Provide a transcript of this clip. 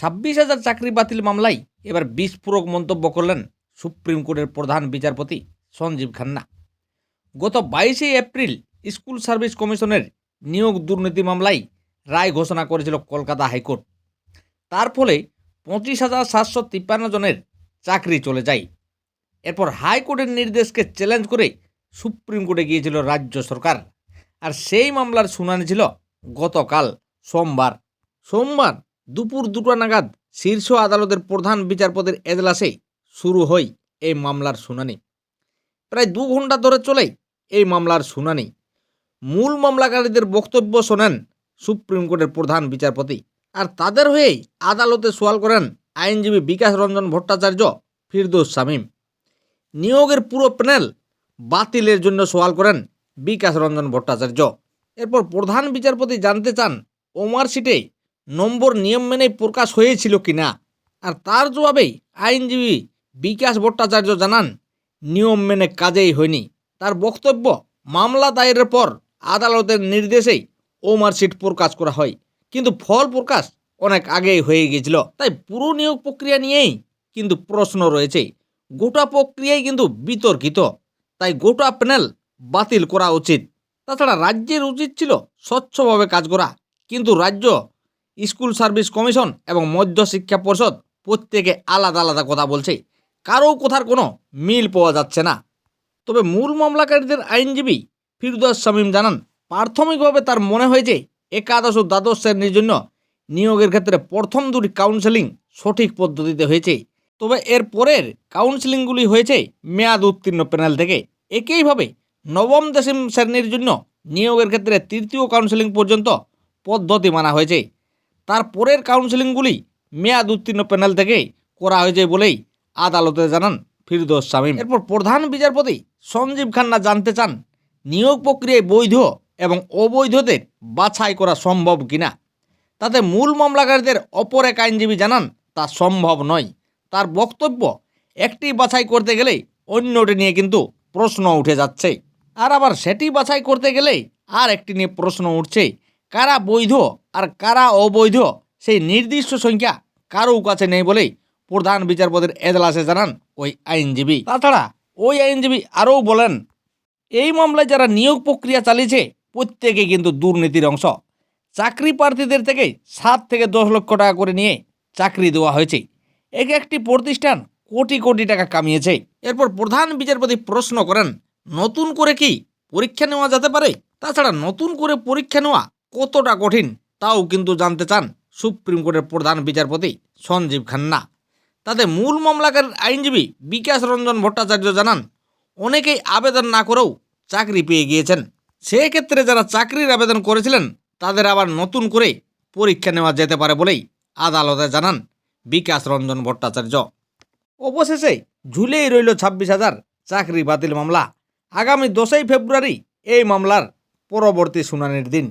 ছাব্বিশ হাজার চাকরি বাতিল মামলায় এবার বিস্ফোরক মন্তব্য করলেন সুপ্রিম কোর্টের প্রধান বিচারপতি সঞ্জীব খান্না। গত বাইশে এপ্রিল স্কুল সার্ভিস কমিশনের নিয়োগ দুর্নীতি মামলায় রায় ঘোষণা করেছিল কলকাতা হাইকোর্ট। তার ফলে পঁচিশ হাজার সাতশো তিপ্পান্ন জনের চাকরি চলে যায়। এরপর হাইকোর্টের নির্দেশকে চ্যালেঞ্জ করে সুপ্রিম কোর্টে গিয়েছিল রাজ্য সরকার। আর সেই মামলার শুনানি ছিল গতকাল সোমবার। সোমবার দুপুর দুটো নাগাদ শীর্ষ আদালতের প্রধান বিচারপতির এজলাসে শুরু হয় এই মামলার শুনানি। প্রায় দু ঘণ্টা ধরে চলে এই মামলার শুনানি। মূল মামলাকারীদের বক্তব্য শোনেন সুপ্রিম কোর্টের প্রধান বিচারপতি আর তাদের হয়েই আদালতে সোয়াল করেন আইনজীবী বিকাশ রঞ্জন ভট্টাচার্য, ফিরদৌস শামীম। নিয়োগের পুরো প্যানেল বাতিলের জন্য সওয়াল করেন বিকাশ রঞ্জন ভট্টাচার্য। এরপর প্রধান বিচারপতি জানতে চান ওমার সিটে নম্বর নিয়ম মেনে প্রকাশ হয়েছিল কি না? আর তার জবাবেই আইনজীবী বিকাশ ভট্টাচার্য জানান, নিয়ম মেনে কাজেই হয়নি। তার বক্তব্য মামলা দায়েরের পর আদালতের নির্দেশেই ওমার সিট প্রকাশ করা হয়। কিন্তু ফল প্রকাশ অনেক আগেই হয়ে গিয়েছিল। তাই পুরো নিয়োগ প্রক্রিয়া নিয়েই কিন্তু প্রশ্ন রয়েছে। গোটা প্রক্রিয়াই কিন্তু বিতর্কিত। তাই গোটা প্যানেল বাতিল করা উচিত। তাছাড়া রাজ্যের উচিত ছিল স্বচ্ছভাবে কাজ করা। কিন্তু রাজ্য স্কুল সার্ভিস কমিশন এবং মধ্য শিক্ষা পর্ষদ প্রত্যেকে আলাদা আলাদা কথা বলছে। কারও কথার কোনো মিল পাওয়া যাচ্ছে না। তবে মূল মামলাকারীদের আইনজীবী ফিরদৌস শামীম জানান, প্রাথমিকভাবে তার মনে হয়েছে একাদশ ও দ্বাদশ শ্রেণির জন্য নিয়োগের ক্ষেত্রে প্রথম দুটি কাউন্সেলিং সঠিক পদ্ধতিতে হয়েছে। তবে এর পরের কাউন্সেলিংগুলি হয়েছে মেয়াদ উত্তীর্ণ প্যানেল থেকে। একইভাবে নবম দশম শ্রেণির জন্য নিয়োগের ক্ষেত্রে তৃতীয় কাউন্সেলিং পর্যন্ত পদ্ধতি মানা হয়েছে। তার পরের কাউন্সেলিংগুলি মেয়াদ উত্তীর্ণ প্যানেল থেকে করা হয়েছে বলেই আদালতে জানান ফিরদৌস শামীম। এরপর প্রধান বিচারপতি সঞ্জীব খান্না জানতে চান, নিয়োগ প্রক্রিয়ায় বৈধ এবং অবৈধদের বাছাই করা সম্ভব কিনা? তাতে মূল মামলাকারীদের অপর এক আইনজীবী জানান, তা সম্ভব নয়। তার বক্তব্য, একটি বাছাই করতে গেলেই অন্যটি নিয়ে কিন্তু প্রশ্ন উঠে যাচ্ছে। আর আবার সেটি বাছাই করতে গেলেই আর একটি নিয়ে প্রশ্ন উঠছে কারা বৈধ আর কারা অবৈধ, সেই নির্দিষ্ট সংখ্যা কারও কাছে নেই বলেই প্রধান বিচারপতির এজলাসে জানান ওই আইনজীবী। তাছাড়া ওই আইনজীবী আরও বলেন, এই মামলায় যারা নিয়োগ প্রক্রিয়া চালিয়েছে প্রত্যেকে কিন্তু দুর্নীতির অংশ। চাকরি প্রার্থীদের থেকে সাত থেকে দশ লক্ষ টাকা করে নিয়ে চাকরি দেওয়া হয়েছে। এক একটি প্রতিষ্ঠান কোটি কোটি টাকা কামিয়েছে। এরপর প্রধান বিচারপতি প্রশ্ন করেন, নতুন করে কি পরীক্ষা নেওয়া যেতে পারে? তাছাড়া নতুন করে পরীক্ষা নেওয়া কতটা কঠিন তাও কিন্তু জানতে চান সুপ্রিম কোর্টের প্রধান বিচারপতি সঞ্জীব খান্না। তাতে মূল মামলাকারীর আইনজীবী বিকাশ রঞ্জন ভট্টাচার্য জানান, অনেকেই আবেদন না করেও চাকরি পেয়ে গিয়েছেন। সেক্ষেত্রে যারা চাকরির আবেদন করেছিলেন, তাদের আবার নতুন করে পরীক্ষা নেওয়া যেতে পারে বলেই আদালতে জানান বিকাশ রঞ্জন ভট্টাচার্য। অবশেষে ঝুলেই রইল ছাব্বিশ হাজার চাকরি বাতিল মামলা। আগামী দশই ফেব্রুয়ারি এই মামলার পরবর্তী শুনানির দিন।